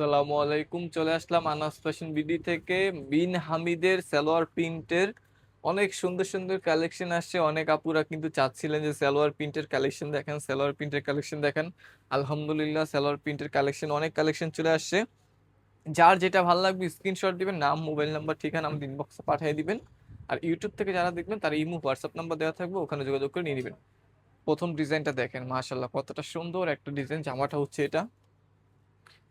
আসসালামু আলাইকুম, চলে আসলাম আনাস ফ্যাশন বিডি থেকে। বিন হামিদের সালোয়ার প্রিন্টের অনেক সুন্দর সুন্দর কালেকশন আসছে। অনেক আপুরা কিন্তু চাচ্ছিলেন যে সালোয়ার প্রিন্টের কালেকশন দেখেন, সালোয়ার প্রিন্টের কালেকশন দেখেন। আলহামদুলিল্লাহ, সালোয়ার প্রিন্টের কালেকশন, অনেক কালেকশন চলে আসছে। যার যেটা ভালো লাগবে স্ক্রিনশট দিবেন, নাম মোবাইল নাম্বার ঠিকানা আমাদের ইনবক্সে পাঠিয়ে দিবেন। আর ইউটিউব থেকে যারা দেখবেন, তার ইমো হোয়াটসঅ্যাপ নাম্বার দেওয়া থাকবে, ওখানে যোগাযোগ করে নিয়ে নেবেন। প্রথম ডিজাইনটা দেখেন মাশাল্লাহ কতটা সুন্দর একটা ডিজাইন, জামাটা হচ্ছে এটা।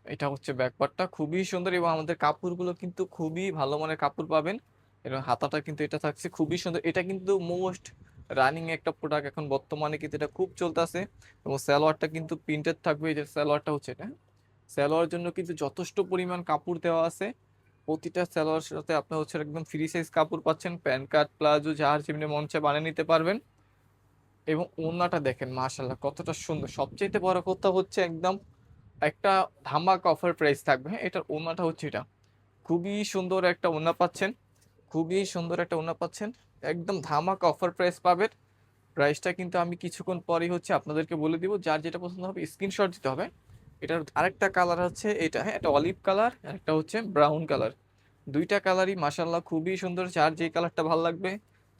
এটা হচ্ছে ব্যাকপার্টটা খুবই সুন্দর এবং আমাদের কাপড়গুলো কিন্তু খুবই ভালো মানের কাপড় পাবেন। এবং হাতাটা কিন্তু এটা থাকছে। খুবই সুন্দর। এটা কিন্তু মোস্ট রানিং একটা প্রোডাক্ট এখন বর্তমানে কিন্তু এটা খুব চলতেছে। এবং সালোয়ারটা কিন্তু প্রিন্টেড থাকবে। এই যে সালোয়ারটা হচ্ছে এটা সালোয়ারের জন্য কিন্তু যথেষ্ট পরিমাণ কাপড় দেওয়া আছে। প্রতিটা সালোয়ার সাথে আপনি হচ্ছে একদম ফ্রি সাইজ কাপড় পাচ্ছেন। প্যান্ট কার্ড, প্লাজো, যার যেমনি মঞ্চে বানিয়ে নিতে পারবেন। এবং ওড়নাটা দেখেন মাশাল্লাহ কতটা সুন্দর। সবচেয়ে বড় কথা হচ্ছে একদম একটা ধামাক অফার প্রাইস থাকবে। হ্যাঁ এটার ওড়নাটা হচ্ছে এটা। খুবই সুন্দর একটা ওনা পাচ্ছেন। খুবই সুন্দর একটা ওড়না পাচ্ছেন। একদম ধামাক অফার প্রাইস পাবেন। প্রাইসটা কিন্তু আমি কিছুক্ষণ পরেই হচ্ছে আপনাদেরকে বলে দিব। যার যেটা পছন্দ হবে স্ক্রিনশট দিতে হবে। এটার আরেকটা কালার হচ্ছে এটা। হ্যাঁ এটা অলিভ কালার একটা হচ্ছে ব্রাউন কালার দুইটা কালারই মাসাল্লাহ খুবই সুন্দর। যার যেই কালারটা ভালো লাগবে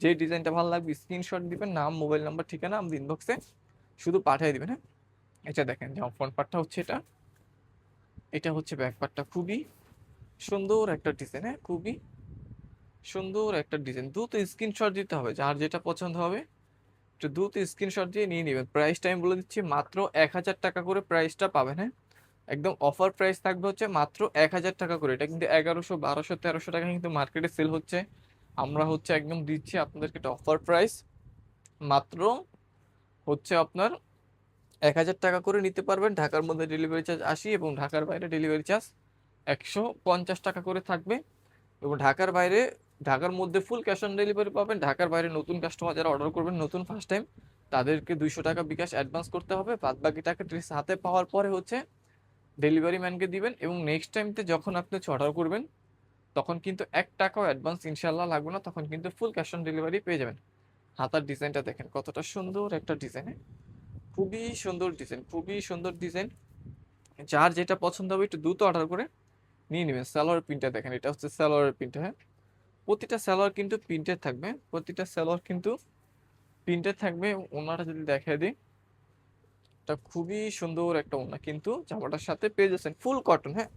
যে ডিজাইনটা ভালো লাগবে স্ক্রিনশট দিবেন। নাম মোবাইল নাম্বার ঠিকানা আমাদের ইনবক্সে শুধু পাঠিয়ে দিবেন। হ্যাঁ এটা দেখেন, যেমন ফ্রন্ট পার্টটা হচ্ছে এটা। এটা হচ্ছে ব্যাক পার্টটা খুবই সুন্দর একটা ডিজাইন হ্যাঁ খুবই সুন্দর একটা ডিজাইন দ্রুত স্ক্রিনশট দিতে হবে, যার যেটা পছন্দ হবে, একটু দ্রুত স্ক্রিনশট দিয়ে নিয়ে নেবেন। প্রাইসটা আমি বলে দিচ্ছি মাত্র এক হাজার টাকা করে প্রাইসটা পাবেন হ্যাঁ। একদম অফার প্রাইস থাকবে হচ্ছে মাত্র এক হাজার টাকা করে। এটা কিন্তু এগারোশো, বারোশো, তেরোশো টাকা কিন্তু মার্কেটে সেল হচ্ছে। আমরা হচ্ছে একদম দিচ্ছি আপনাদেরকে একটা অফার প্রাইস মাত্র হচ্ছে আপনার এক হাজার টাকা করে নিতে পারবেন। ঢাকার মধ্যে ডেলিভারি চার্জ আশি এবং ঢাকার বাইরে ডেলিভারি চার্জ একশো পঞ্চাশ টাকা করে থাকবে। এবং ঢাকার বাইরে, ঢাকার মধ্যে ফুল ক্যাশ অন ডেলিভারি পাবেন। ঢাকার বাইরে নতুন কাস্টমার যারা অর্ডার করবেন, নতুন ফার্স্ট টাইম তাদেরকে দুইশো টাকা বিকাশ অ্যাডভান্স করতে হবে। বাদ বাকি টাকা ড্রেস হাতে পাওয়ার পরে হচ্ছে ডেলিভারি ম্যানকে দিবেন এবং নেক্সট টাইমতে যখন আপনি অর্ডার করবেন, তখন কিন্তু এক টাকাও অ্যাডভান্স ইনশাল্লাহ লাগবে না। তখন কিন্তু ফুল ক্যাশ অন ডেলিভারি পেয়ে যাবেন। হাতার ডিজাইনটা দেখেন কতটা সুন্দর একটা ডিজাইন খুবই সুন্দর ডিজাইন খুবই সুন্দর ডিজাইন যার যেটা পছন্দ হবে একটু দ্রুত অর্ডার করে নিয়ে নেবেন। সালোয়ার প্রিন্টটা দেখেন, এটা হচ্ছে সালোয়ারের প্রিন্টটা হ্যাঁ? প্রতিটা সালোয়ার কিন্তু প্রিন্টেড থাকবে, প্রতিটা স্যালোয়ার কিন্তু প্রিন্টেড থাকবে। ওনাটা যদি দেখে দিই, এটা খুবই সুন্দর একটা ওনা। কিন্তু জামাটার সাথে পেয়ে যাচ্ছেন ফুল কটন হ্যাঁ?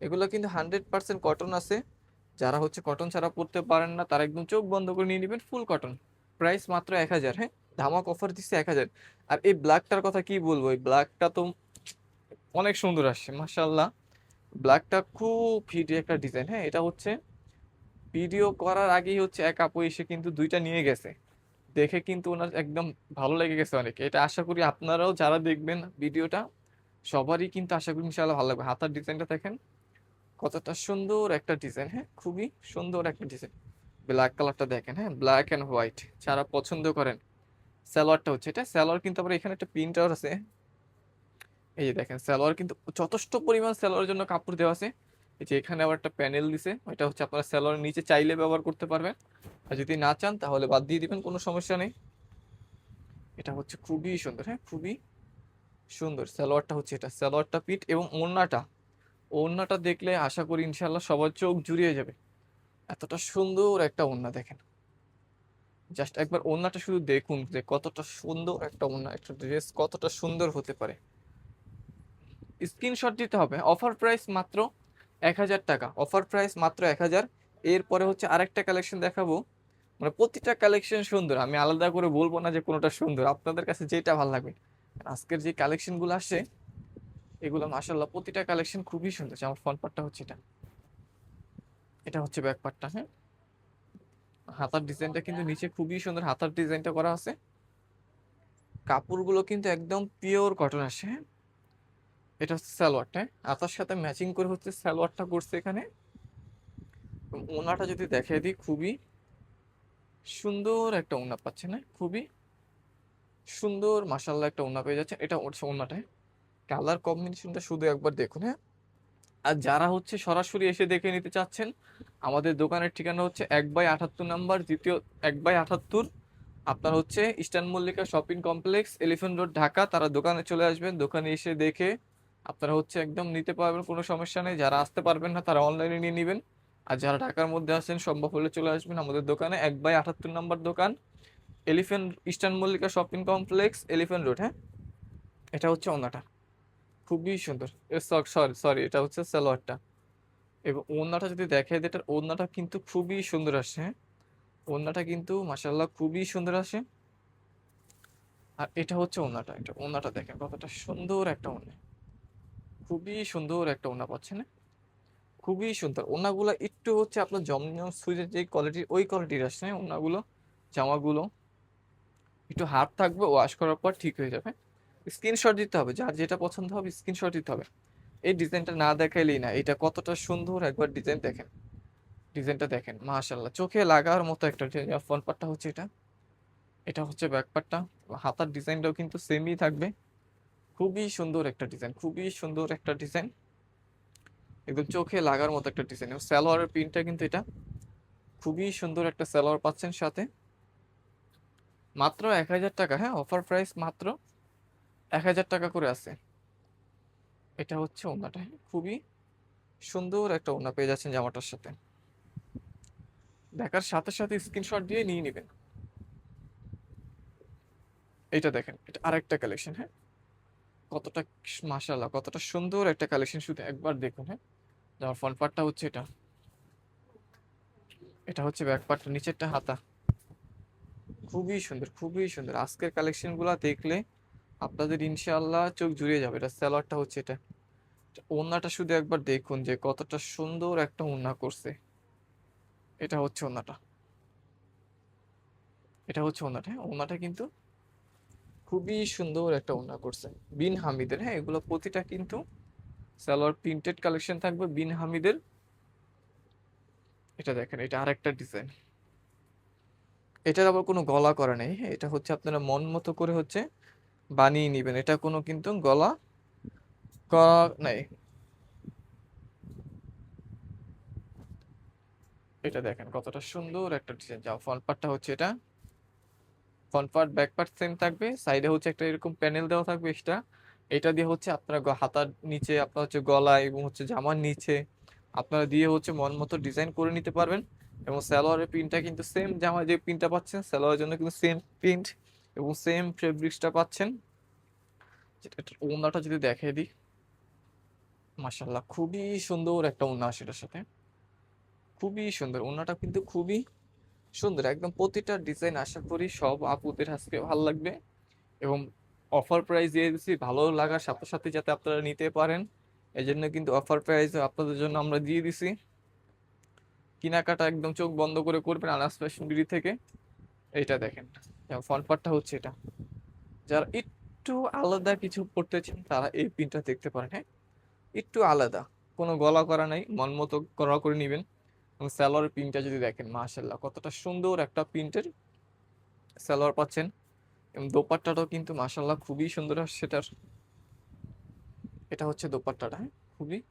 এগুলো কিন্তু হান্ড্রেড পার্সেন্ট কটন আছে। যারা হচ্ছে কটন ছাড়া পড়তে পারেন না, তারা একদম চোখ বন্ধ করে নিয়ে নেবেন ফুল কটন প্রাইস মাত্র এক হাজার হ্যাঁ? ধামাক অফার দিচ্ছে এক হাজার। আর এই ব্ল্যাকটার কথা কি বলব? এই ব্ল্যাকটা তো অনেক সুন্দর আসছে মাসাল্লাহ ব্ল্যাকটা খুব হিটে একটা ডিজাইন হ্যাঁ এটা হচ্ছে ভিডিও করার আগেই হচ্ছে এক আপু এসে কিন্তু দুইটা নিয়ে গেছে। দেখে কিন্তু ওনার একদম ভালো লেগে গেছে অনেক। এটা আশা করি আপনারাও যারা দেখবেন ভিডিওটা সবারই কিন্তু আশা করি ইনশাআল্লাহ ভালো লাগবে। হাতার ডিজাইনটা দেখেন, কতটা সুন্দর একটা ডিজাইন হ্যাঁ খুবই সুন্দর একটা ডিজাইন ব্ল্যাক কালারটা দেখেন। হ্যাঁ ব্ল্যাক অ্যান্ড হোয়াইট যারা পছন্দ করেন। সালোয়ারটা হচ্ছে, এটা সালোয়ার কিন্তু আবার এখানে একটা প্রিন্টার আছে। এই যে দেখেন সালোয়ার কিন্তু যথেষ্ট পরিমাণ সালোয়ারের জন্য কাপড় দেওয়া আছে। এই যে এখানে আবার একটা প্যানেল দিছে, ওইটা হচ্ছে আপনারা সালোয়ারের নিচে চাইলে ব্যবহার করতে পারবেন। আর যদি না চান, তাহলে বাদ দিয়ে দিবেন, কোনো সমস্যা নেই। এটা হচ্ছে খুবই সুন্দর হ্যাঁ খুবই সুন্দর। সালোয়ারটা হচ্ছে এটা সালোয়ারটা পিট এবং ওড়নাটা। ওড়নাটা দেখলে আশা করি ইনশাল্লাহ সবার চোখ জুড়িয়ে যাবে। এতটা সুন্দর একটা ওড়না, দেখেন। জাস্ট একবার ওড়নাটা শুধু দেখুন যে কতটা সুন্দর একটা ওড়না, একটা ড্রেস কতটা সুন্দর হতে পারে। স্ক্রিনশট দিতে হবে। অফার প্রাইস মাত্র এক হাজার টাকা। অফার প্রাইস মাত্র এক হাজার। এরপরে হচ্ছে আরেকটা কালেকশন দেখাবো। মানে প্রতিটা কালেকশন সুন্দর। আমি আলাদা করে বলব না যে কোনোটা সুন্দর। আপনাদের কাছে যেটা ভালো লাগবে। আজকের যে কালেকশনগুলো আসে এগুলো মাসাল্লাহ প্রতিটা কালেকশন খুবই সুন্দর। আমার ফ্রন্ট পার্টটা হচ্ছে এটা। এটা হচ্ছে ব্যাক পার্টটা হ্যাঁ? হাতার ডিজাইনটা কিন্তু নিচে খুবই সুন্দর হাতার ডিজাইনটা করা আছে। কাপড়গুলো কিন্তু একদম পিওর কটন আসে। হ্যাঁ এটা হচ্ছে সালোয়ারটা। হ্যাঁ? হাতার সাথে ম্যাচিং করে হচ্ছে সালোয়ারটা করছে এখানে। ওনাটা যদি দেখে দিই, খুবই সুন্দর একটা ওনা পাচ্ছে না খুবই সুন্দর মাসাল্লাহ একটা ওনা পেয়ে যাচ্ছে এটা হচ্ছে ওনাটা কালার কম্বিনেশনটা শুধু একবার দেখুন হ্যাঁ? আর যারা হচ্ছে সরাসরি এসে দেখে নিতে চাচ্ছেন, আমাদের দোকানের ঠিকানা হচ্ছে এক বাই আটাত্তর নাম্বার, দ্বিতীয় এক বাই আটাত্তর। আপনার হচ্ছে eastern Mallika shopping complex, elephant road, Dhaka. তারা দোকানে চলে আসবেন, দোকানে এসে দেখে আপনারা হচ্ছে একদম নিতে পারবেন, কোনো সমস্যা নেই। যারা আসতে পারবেন না, তারা অনলাইনে নিয়ে নেবেন। আর যারা ঢাকার মধ্যে আসেন সম্ভব হলে চলে আসবেন আমাদের দোকানে, এক বাই আটাত্তর নাম্বার দোকান। Elephant, eastern Mallika shopping complex, elephant road হ্যাঁ? এটা হচ্ছে ওনাটা খুবই সুন্দর। সরি সরি এটা হচ্ছে সালোয়ারটা। এবং ওড়নাটা যদি দেখে এটার ওড়নাটা কিন্তু খুবই সুন্দর আসে হ্যাঁ? ওড়নাটা কিন্তু মাসাল্লাহ খুবই সুন্দর আসে। আর এটা হচ্ছে ওড়নাটা, এটা ওড়নাটা দেখেন, কতটা সুন্দর একটা ওড়না। খুবই সুন্দর একটা ওড়না পাচ্ছেন না খুবই সুন্দর। ওড়নাগুলো একটু হচ্ছে আপনার জমজম সুইচের যে কোয়ালিটি ওই কোয়ালিটির আসছে হ্যাঁ? ওড়নাগুলো, জামাগুলো। একটু হাত থাকবে ওয়াশ করার পর ঠিক হয়ে যাবে। স্ক্রিনশট দিতে হবে, যার যেটা পছন্দ হবে স্ক্রিনশট দিতে হবে। এই ডিজাইনটা না দেখাইলেই না, এটা কতটা সুন্দর একবার ডিজাইন দেখেন। ডিজাইনটা দেখেন মাশাল্লাহ চোখে লাগার মতো একটা ডিজাইন ফ্রন্ট পার্টটা হচ্ছে এটা। এটা হচ্ছে ব্যাক পার্টটা হাতার ডিজাইনটাও কিন্তু সেমই থাকবে। খুবই সুন্দর একটা ডিজাইন খুবই সুন্দর একটা ডিজাইন একদম চোখে লাগার মতো একটা ডিজাইন এবং সালোয়ারের প্রিন্টটা কিন্তু এটা। খুবই সুন্দর একটা স্যালোয়ার পাচ্ছেন সাথে। মাত্র এক হাজার টাকা হ্যাঁ অফার প্রাইস মাত্র এক হাজার টাকা করে আছে। এটা হচ্ছে ওনাটা। খুবই সুন্দর একটা ওনা পেয়ে যাচ্ছেন জামাটার সাথে। দেখার সাথে সাথে স্ক্রিনশট দিয়ে নিয়ে নেবেন। এটা দেখেন এটা আরেকটা কালেকশন হ্যাঁ? কতটা মাশাল্লাহ কতটা সুন্দর একটা কালেকশন শুধু একবার দেখুন হ্যাঁ? যেমন ফ্রন্ট পার্টটা হচ্ছে এটা। এটা হচ্ছে ব্যাক পার্টটা নিচেরটা হাতা। খুবই সুন্দর খুবই সুন্দর। আজকের কালেকশনগুলো দেখলে আপনাদের ইনশাআল্লাহ চোখ জুড়িয়ে যাবে। এটা স্যালোয়ারটা হচ্ছে এটা। ওড়নাটা শুধু একবার দেখুন যে কতটা সুন্দর একটা ওড়না করছে। এটা হচ্ছে ওড়নাটা। এটা হচ্ছে ওড়নাটা হ্যাঁ? ওড়নাটা কিন্তু খুবই সুন্দর একটা ওড়না করছে। বিন হামিদের হ্যাঁ? এগুলো প্রতিটা কিন্তু সালোয়ার প্রিন্টেড কালেকশন থাকবে বিন হামিদের। এটা দেখেন, এটা আরেকটা ডিজাইন। এটার আবার কোনো গলা করা নেই হ্যাঁ? এটা হচ্ছে আপনারা মন মতো করে হচ্ছে বানিয়ে নেবেন। এটা কোনো কিন্তু গলা করা নাই। এটা দেখেন কতটা সুন্দর একটা ডিজাইন যাও ফ্রন্ট পার্টটা হচ্ছে এটা। Front part back part same থাকবে। সাইডে হচ্ছে একটা এরকম প্যানেল দেওয়া থাকবে এটা এটা দিয়ে হচ্ছে আপনার হাতার নিচে আপনার হচ্ছে গলা এবং হচ্ছে জামার নিচে আপনারা দিয়ে হচ্ছে মন মতো ডিজাইন করে নিতে পারবেন। এবং সালোয়ারের প্রিন্টটা কিন্তু সেম জামা যে প্রিন্টটা পাচ্ছেন, সালোয়ারের জন্য কিন্তু সেম প্রিন্ট এবং সেম ফেব্রিক্সটা পাচ্ছেন। যেটা ওড়নাটা যদি দেখিয়ে দিই। মাশাল্লাহ খুবই সুন্দর একটা ওড়না সেটার সাথে। খুবই সুন্দর, ওড়নাটা কিন্তু খুবই সুন্দর। একদম প্রতিটা ডিজাইন আশা করি সব আপুদের আজকে ভালো লাগবে। এবং অফার প্রাইস দিয়ে দিচ্ছি ভালো লাগার সাথে সাথে যাতে আপনারা নিতে পারেন। এই জন্য কিন্তু অফার প্রাইস আপনাদের জন্য আমরা দিয়ে দিছি। কেনাকাটা একদম চোখ বন্ধ করে করবেন আনাস ফ্যাশন থেকে। এইটা দেখেন। ফ্রন্ট পার্টটা হচ্ছে এটা। যারা একটু আলাদা কিছু পড়তে চান, তারা এই পিনটা দেখতে পারেন হ্যাঁ? একটু আলাদা, কোনো গলা করা নাই, মন মতো করা করে নেবেন। এবং সালোয়ার পিনটা যদি দেখেন মাশাল্লাহ কতটা সুন্দর একটা প্রিন্টের সালোয়ার পাচ্ছেন। এবং দোপাট্টাটাও কিন্তু মাশাল্লাহ খুবই সুন্দর সেটার এটা হচ্ছে দোপাট্টাটা হ্যাঁ? খুবই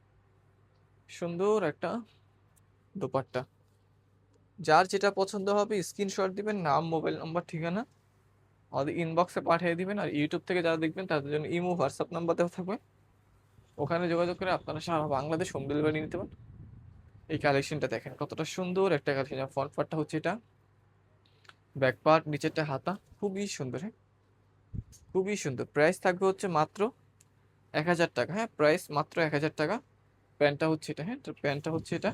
সুন্দর একটা দোপাট্টা। যার যেটা পছন্দ হবে স্ক্রিনশট দিবেন, নাম মোবাইল নাম্বার ঠিকানা, আমাদের ইনবক্সে পাঠিয়ে দিবেন আর ইউটিউব থেকে যারা দেখবেন, তাদের জন্য ইমো হোয়াটসঅ্যাপ নাম্বার দেওয়া থাকবে। ওখানে যোগাযোগ করে আপনারা সারা বাংলাদেশ হোম ডেলিভারি নিতে পারেন এই কালেকশনটা দেখেন কতটা সুন্দর একটা কালেকশন ফ্রন্ট পার্টটা হচ্ছে এটা। ব্যাক পার্ট নিচেরটা হাতা, খুবই সুন্দর হ্যাঁ। খুবই সুন্দর। প্রাইস থাকবে হচ্ছে মাত্র এক হাজার টাকা হ্যাঁ। প্রাইস মাত্র এক হাজার টাকা। প্যান্টটা হচ্ছে এটা হ্যাঁ। প্যান্টটা হচ্ছে এটা।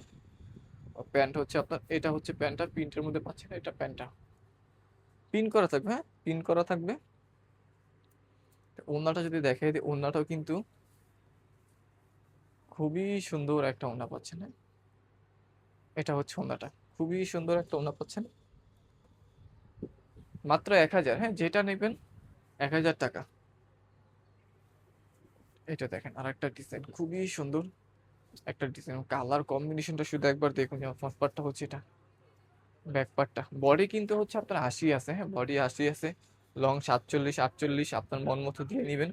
প্যান্ট হচ্ছে আপনার, এটা হচ্ছে প্যান্টটা, প্রিন্টের মধ্যে পাচ্ছেন এটা প্যান্টটা। পিন করা থাকবে হ্যাঁ? পিন করা থাকবে। ওড়নাটা যদি দেখাই দিই, ওড়নাটাও কিন্তু খুবই সুন্দর একটা ওড়না পাচ্ছেন হ্যাঁ? এটা হচ্ছে ওড়নাটা, খুবই সুন্দর একটা ওড়না পাচ্ছেন। মাত্র এক হাজার হ্যাঁ? যেটা নেবেন, এক হাজার টাকা। এটা দেখেন আর একটা ডিজাইন, খুবই সুন্দর। একটা ডিজাইন কালার কম্বিনেশনটা শুধু একবার দেখুন যেমন ফ্রন্ট পার্টটা হচ্ছে এটা ব্যাক পার্টটা বডি কিন্তু হচ্ছে আপনার আশি আছে হ্যাঁ বডি আশি আছে লং সাতচল্লিশ, আটচল্লিশ, আপনার মন মতো দিয়ে নেবেন,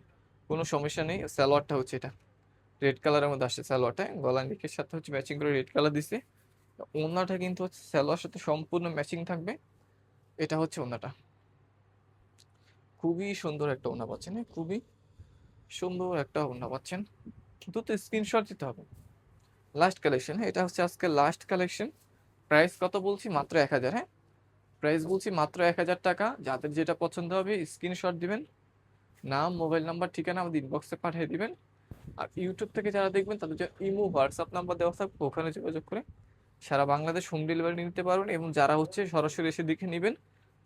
কোনো সমস্যা নেই। সালোয়ারটা হচ্ছে এটা রেড কালারের মধ্যে আসছে সালোয়ারটা গলা নিকের সাথে হচ্ছে ম্যাচিং করে রেড কালার দিছে। ওড়নাটা কিন্তু হচ্ছে সালোয়ার সাথে সম্পূর্ণ ম্যাচিং থাকবে, এটা হচ্ছে ওনাটা খুবই সুন্দর একটা ওনা পাচ্ছেন হ্যাঁ খুবই সুন্দর একটা ওড়না পাচ্ছেন। দুটো স্ক্রিনশট দিতে হবে। লাস্ট কালেকশন হ্যাঁ এটা হচ্ছে আজকে লাস্ট কালেকশন প্রাইস কত বলছি? মাত্র এক হাজার হ্যাঁ? প্রাইস বলছি মাত্র এক হাজার টাকা। যাদের যেটা পছন্দ হবে স্ক্রিনশট দিবেন। নাম মোবাইল নাম্বার ঠিকানা আমাদের ইনবক্সে পাঠিয়ে দিবেন। আর ইউটিউব থেকে যারা দেখবেন, তাদের জন্য ইমো হোয়াটসঅ্যাপ নাম্বার দেওয়া থাকবে। ওখানে যোগাযোগ করে সারা বাংলাদেশ হোম ডেলিভারি নিতে পারবেন এবং যারা হচ্ছে সরাসরি এসে দেখে নেবেন,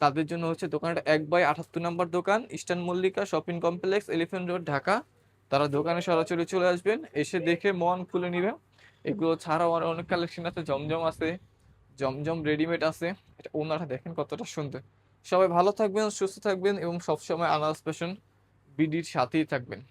তাদের জন্য হচ্ছে দোকানটা এক বাই আটাত্তর নম্বর দোকান eastern Mallika shopping complex elephant road Dhaka তারা দোকানে সরাসরি চলে আসবেন, এসে দেখে মন খুলে নেবেন। এগুলো ছাড়াও আর অনেক কালেকশন আছে। জমজম আছে, জমজম রেডিমেড আছে। এটা ওনারা দেখেন কতটা সুন্দর। সবাই ভালো থাকবেন, সুস্থ থাকবেন এবং সবসময় আনারস ফ্যাশন বিডির সাথেই থাকবেন।